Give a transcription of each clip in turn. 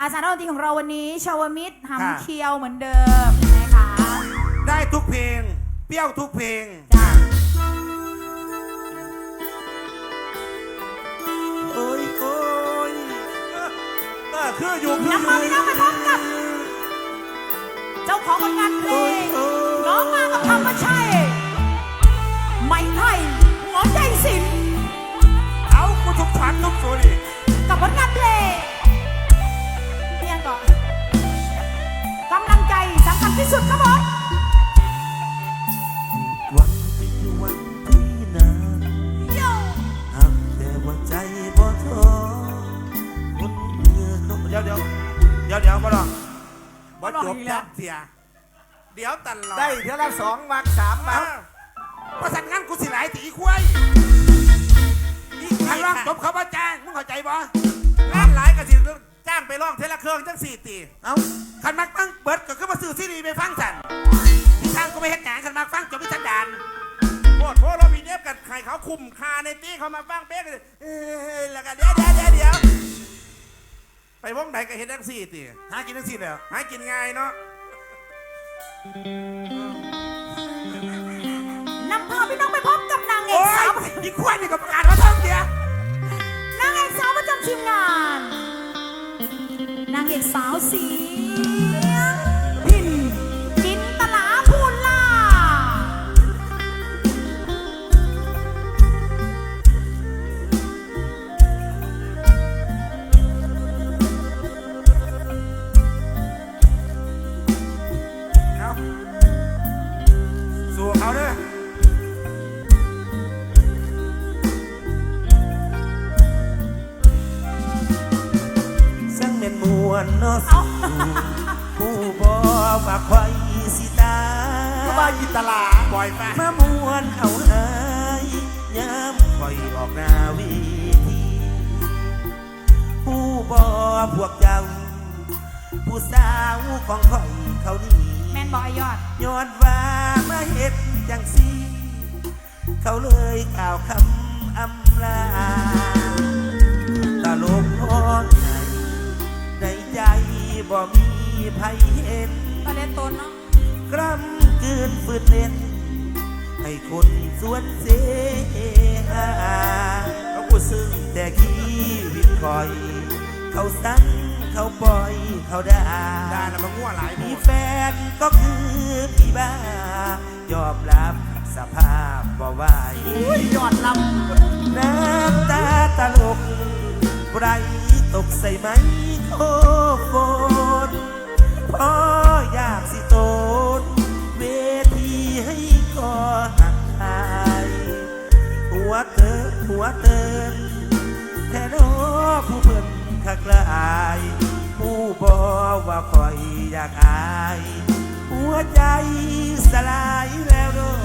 อาสาดนตรีของเราวันนี้ชาวมิตรค่ะหำเคียวเหมือนเดิมนะคะได้ทุกเพลง เปรี้ยวทุกเพลง จ้าโอ้ยโอ้ยเออเออคืออยู่คือน้ำอมายู่พี่น้องไปพบกับ เจ้าของผลงานเพลงน้องมากับธรรมชัยไหม่ไทยหัวใจสินเอากูทุกพันทุกส่วนอีกกับผลงานเพลง เสียเดี๋ยวตันรอได้เท่าละสองวักสามวัเอากประสานงานกูสิหลายตีควายอีกครั้งร้องจบเขาว่าจ้างมึงเข้าใจบ่งานหลายก็สิจ้างไปร้องเทละเครื่องจังสี่ตีเอาคันมักฟังเบิดก็คือมาซื้อซีดีไปฟังสันที่ทางก็ไม่เฮ็ดหยังคันมักฟังจบพิสันดานโคตรโคตรเรามีเนฟกันใครเขาคุมคาในตี้เขามาบ้างเป๊กเลยเอ้ยแล้วกันเดี๋ยวเดี๋ยวเดี๋ยวเดี๋ยวไปวงไหนก็เห็นดังสี่ตีหากินจังสี่แล้วหากินง่ายเนาะ นำพาพี่น้องไปพบกับนางเอโอ้กสาวยอีควายนี่ก็ประกาศว่าท่องเดียนางเอกสาวประจำทีมงาน นางเอกสาวเสี มวนเนาะเอาผู้บ่ว่าคอยสิตาก็ว่ายินตลาปล่อยไปมามวนเอาหายยามคอยออกหน้าวิธีผู้บ่พวกเจ้าผู้สาวของคอยเขานี่แมนบอยยอดยอนว่ามาเฮ็ดจังสีเขาเลยกล่าวคำอำลา บ่มีไผเห็นตอนเล่นต้นเนาะกล้ำกืนฝืดเล่น ให้คนสวนเสหาเขาผู้ซึ่งแต่ขี้วิตคอย เขาสั่งเขาปล่อยเขาด่าด่าน่ะมันง่วหลายหมมีดแฟนก็คือพี่บ้ายอมรับสภาพบ่ไหวอุ้ยยอดลน้ำตาตลกไรตกใส่ไหมโคโฟน พออยากสิโตนเวทีให้ก่อหักหาย หัวเตินหัวเตินแท้โอผู้เพิ่นคักละอาย ผู้บอกว่าคอยอยากอาย หัวใจสลายแล้วเนอ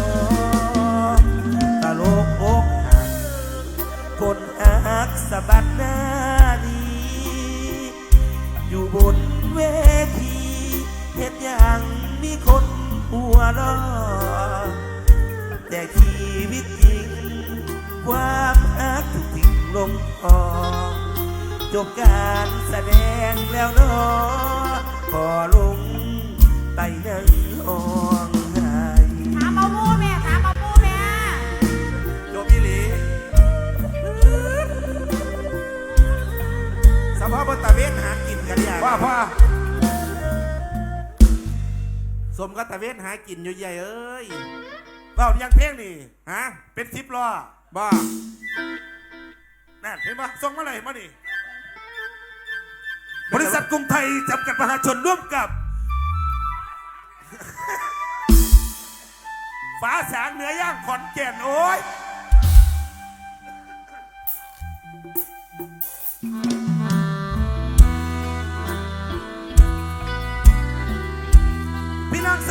ก็ตะเวนหากินอยู่ใหญ่เอ้ยเรายังเพลงนี่ฮะเป็นสิบล้อบ้านั่นเห็นปะส่งมาเลยมาดิบริษัทกรุงไทยจำกัดมหาชนร่วมกับฟ้าสางเหนือย่างขอนแก่นโอ้ย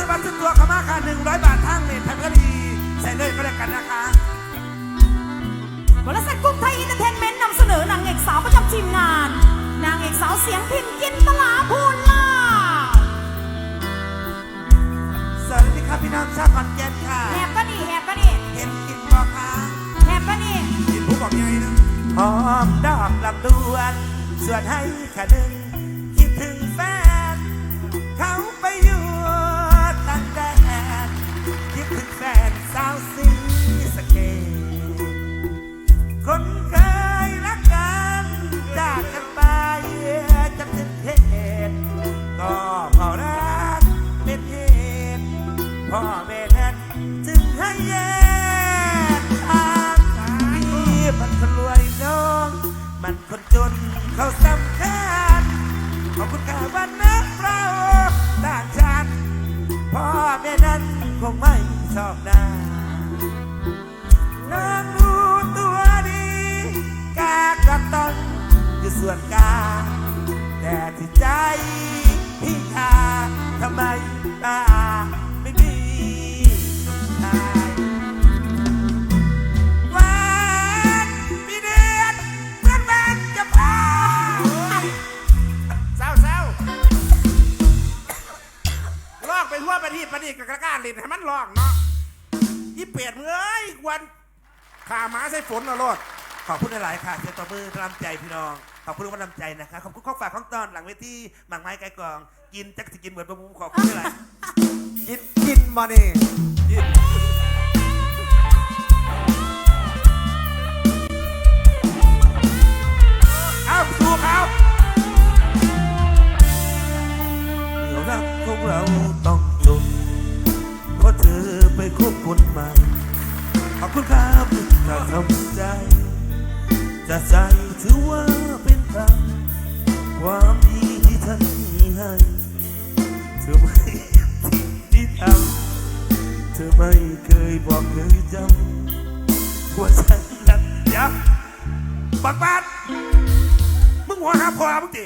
พี่น้องสมัครตัวขมาค่ะหนึ่งร้อยบาททางเลททางก็ดีใส่เลยก็แล้วกันนะคะ บริษัทกรุงไทยอินเตอร์เทนเมนต์นำเสนอนางเอกสาวประจำทีมงาน นางเอกสาวเสียงพินจินตลาพูนล่าสวัสดีครับพี่น้องชาวขอนแก่นค่ะ แหบก็นี่แหบก็นี่เห็นกินบ่คะแหบก็นี่กินผู้บอกยังไงนะหอมดอกลำดวน ส่วนให้ขะหนึ่ง พ่อแม่แทนจึงให้แยกทางนี่มันคนรวยน้อง มันคนจนเขาสำคัญขอบคุณค่ะวันนัเราต่างชาติพ่อแม่นั้นคงไม่ชอบน้าน้องรู้ตัวดีกากระตอนอยู่ส่วนกลางแต่ที่ใจ อกไปทั่วประเทศประเทศกับกระก้านเล่นให้มันลอกเนาะยี่เปียดมึงเอ้ยกวนขาหมาใส่ฝนเอาโลดขอบคุณหลายๆค่ะเจ้าตบมือกำลังใจพี่น้อง ขอบคุณกำลังใจนะคะขอบคุณข้อฝากข้องตอนหลังเวทีหมากไม้ไก่กอง กินจักสิกินเหมือนประมุขขอบคุณหลายกินกินมานี่เอาสู้เขาเดี๋ยวรักของเรา นใหม่ ขอบคุณครับถ้าทำใจจะใจถือว่าเป็นธรรมความดีที่ท่านมีให้เธอไม่ทิ้งที่ทำเธอไม่เคยบอกเคยจำว่าฉันรักยวบักบาดมึงหัวหาพอมึงตี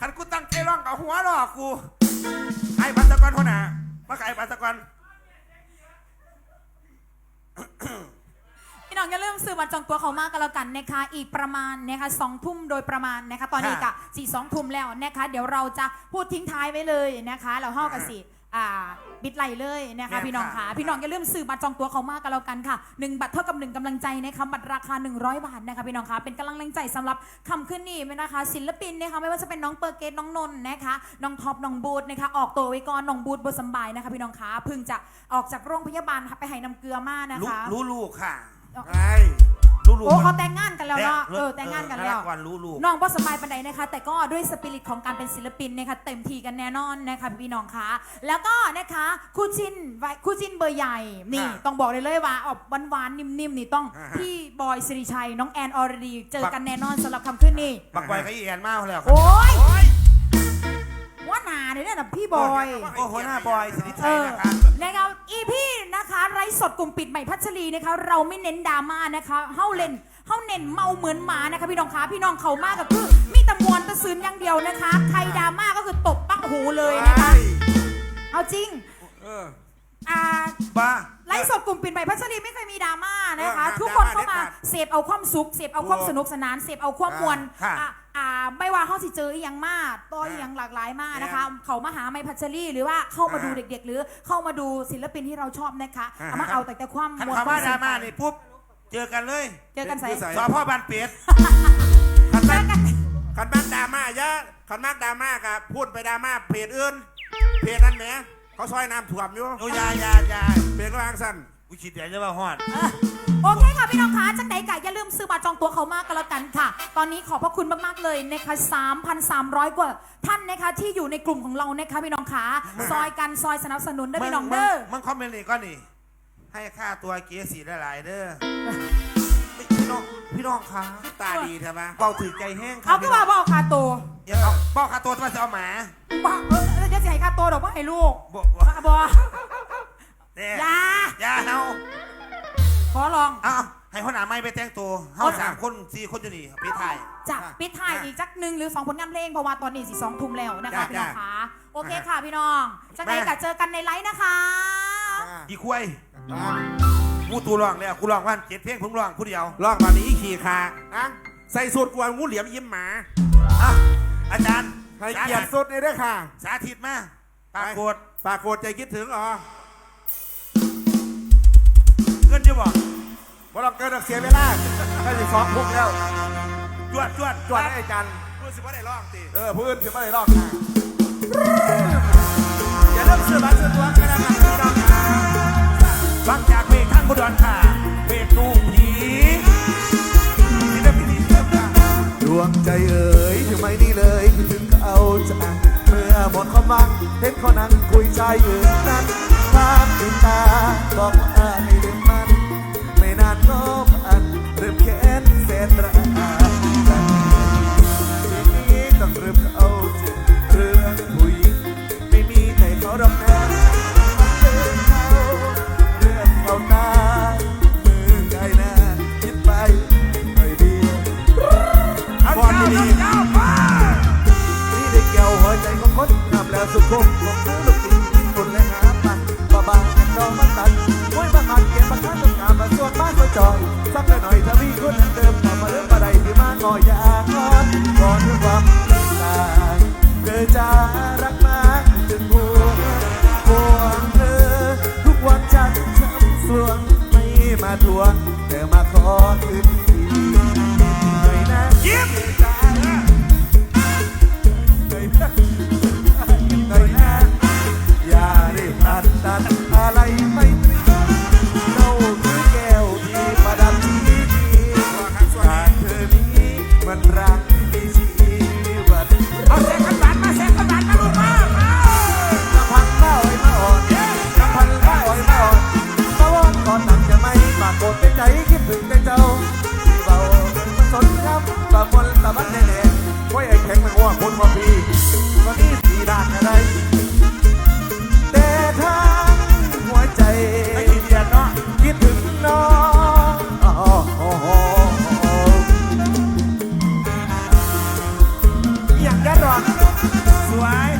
คันกูตั้งใจร้องกับหัวหรอกกูไอ้ปัสกรคนหนามาไก่ปัสกรพี่น้ องอย่าลืมซื้อบัตรจองตัวเขามากกันแล้วกันนะคะอีกประมาณนะคะสองทุ่มโดยประมาณนะคะตอนนี้กะสี่สองทุ่มแล้วนะคะเดี๋ยวเราจะพูดทิ้งท้ายไว้เลยนะคะเราเฮากันสิอ่าบิดไหลเลยนะคะพี่น้องค่ะพี่น้องอย่าลืมซื้อบัตรจองตัวเขามากกันแล้วกันค่ะหนึ่งบัตรเท่ากับหนึ่งกำลังใจนะคะบัตรราคา 100 บาทนะคะพี่น้องค่ะเป็นกำลังใจสำหรับคำขึ้นนี่นะคะ ศิลปินนะคะไม่ว่าจะเป็นน้องเปอร์เกตน้องนนท์นะคะน้องท็อปน้องบูธนะคะออกตัวไว้ก่อนน้องบูธบทสำบายนะคะพี่น้องค่ะเพิ่งจะออกจากโรงพยาบาลค่ะไปให้น้ำเกลือมานะรู้คะรู้ลูกค่ะ ไอ้รู้รู้โอ้มันเขาแต่งงานกันแล้วเนาะเออแต่งงานกันแล้ววันรู้ลูกน้องบ่สบายปันใดนะคะ แต่ก็ด้วยสปิริตของการเป็นศิลปินนะคะเต็มที่กันแน่นอนนะคะพี่น้องคะแล้วก็นะคะคู่จิ้นไว้คู่จิ้นเบอร์ใหญ่นี่ค่ะต้องบอกเลยเลยว่าออกหวานๆนิ่มๆนี่ต้องอ่าฮะพี่บอยสิริชัยน้องแอนอรดีเจอกันแน่นอนสำหรับคำขึ้นนี่บักบอยก็อีแอนมากแล้วครับโอ้ยโอ้ยว่า หนาเนี่ยนะพี่บอย โอ้โหหน้าบอยสิริเอชัยอนะครับนะครับอีพี่นะคะไร้สดกลุ่มปิดใหม่พัชรีนะคะ เราไม่เน้นดราม่านะคะเฮ้าเล่นเฮ้าเน้นเมาเหมือนหมานะคะพี่น้องคะพี่น้องเขามากก็คือมีแตะมวนแตะซืนอย่างเดียวนะคะใครดราม่าก็คือตบปักหูเลยนะคะเอาจริงเอออ่าบ้าไลฟ์สดกลุ่มปิดใหม่พัชรีไม่เคยมีดราม่านะคะเออทุกคนดราม่าเข้ามาเด็ดขาดเสพเอาความสุขเสพเอาความสนุกสนานเสพเอาความมวลค่ะ อะอ่าไม่ว่าเขาสิเจออหย่างมากตัวอหย่างหลากหลายมากนะคะ เขามาหาไม่พัชรีหรือว่าเข้ามาดูเด็ก ๆ หรือเข้ามาดูศิลปินที่เราชอบนะคะเอามาเอาแต่แต่ความคันมวลคำว่าดราม่าควนี่ปุ๊บเจอกันเลยเจอกันใส่สอพ่อบานเป็ดขันมากขันมากดราม่าเยอะขันมากดราม่ากับพูดไปดราม่าเพจอื่นเพจนั้นแหมเขาซอยน้ำถ่วมอยู่โอ้ยายาอยาเพจก็วางสั้นกูคิดเดี๋ยวจะว่าฮอดเออ โอเคค่ะพี่น้องคะจังใดกะอย่าลืมซื้อบัตรจองตัวเขามากกันแล้วกันค่ะ ตอนนี้ขอบพระคุณมากๆเลยนะคะ3,300 กว่าท่านนะคะที่อยู่ในกลุ่มของเรานะคะพี่น้องขาซอยกันซอยสนับสนุนด้วยพี่น้องเด้อ มึงคอมเมนต์นี่ก็นี่ ให้ค่าตัวเกียร์สีหลายๆเด้อ พี่น้องพี่น้องคะตาดีใช่ไหมเบาถือใจแห้งค่ะเอาก็ว่าบอกคาโตวอย่าเอาบอกค่าตัวจะมาจะเอาหมาบอกเออเดี๋ยวจะให้คาโตวดอกว่าให้ลูกบอกว่าบอเนี่ยอย่า อย่าเอา ขอลองเอาให้หัวหน้าไม่ไปแต่งตัวเฮาสามคนสี่คนอยู่นี่ไปถ่ายจะปิดท้ายอีกจักหนึ่งหรือสองผลงานเพลงเพราะว่าตอนนี้สิสองทุ่มแล้วนะคะ จ้ะพี่น้องจ้ะขาโอเคค่ะพี่น้องจังใดกะเจอกันในไลฟ์นะคะ อีควายกูตูร้องแล้วกูร้องวันเจ็ดเพลงผมร้องผู้เดียวลอกมานี้ขี่ขาอะใส่สูตรกวนงูเหลี่ยมยิ้มหมาอะอาจารย์ให้เกียรติสุดนี่ด้วยค่ะ สาธิตมาปรากฏปากโกดใจคิดถึงอ๋อ เงินจะบอกว่าเราเกินเสียเวลาได้สิสองพุกแล้วจวดจวดจวนให้ไอ้จันรู้สึกว่าได้ลอกตีเออพื้นถึงไม่ได้รอกค่ะอย่าเริ่มเสือบัตรเสือตัวกันนะครับพี่น้องค่ะฟังจากเพลงท่านบุดรค่ะเพลงลูกผีศิลปินที่เริ่มค่ะดวงใจเอ๋ยถึงไม่นี่เลยคิดถึงเขาจังเมื่อหมดความหวังเห็นเขานั่งคุยใจอยู่นั้นภาพติดตาบอกว่า อ Suave.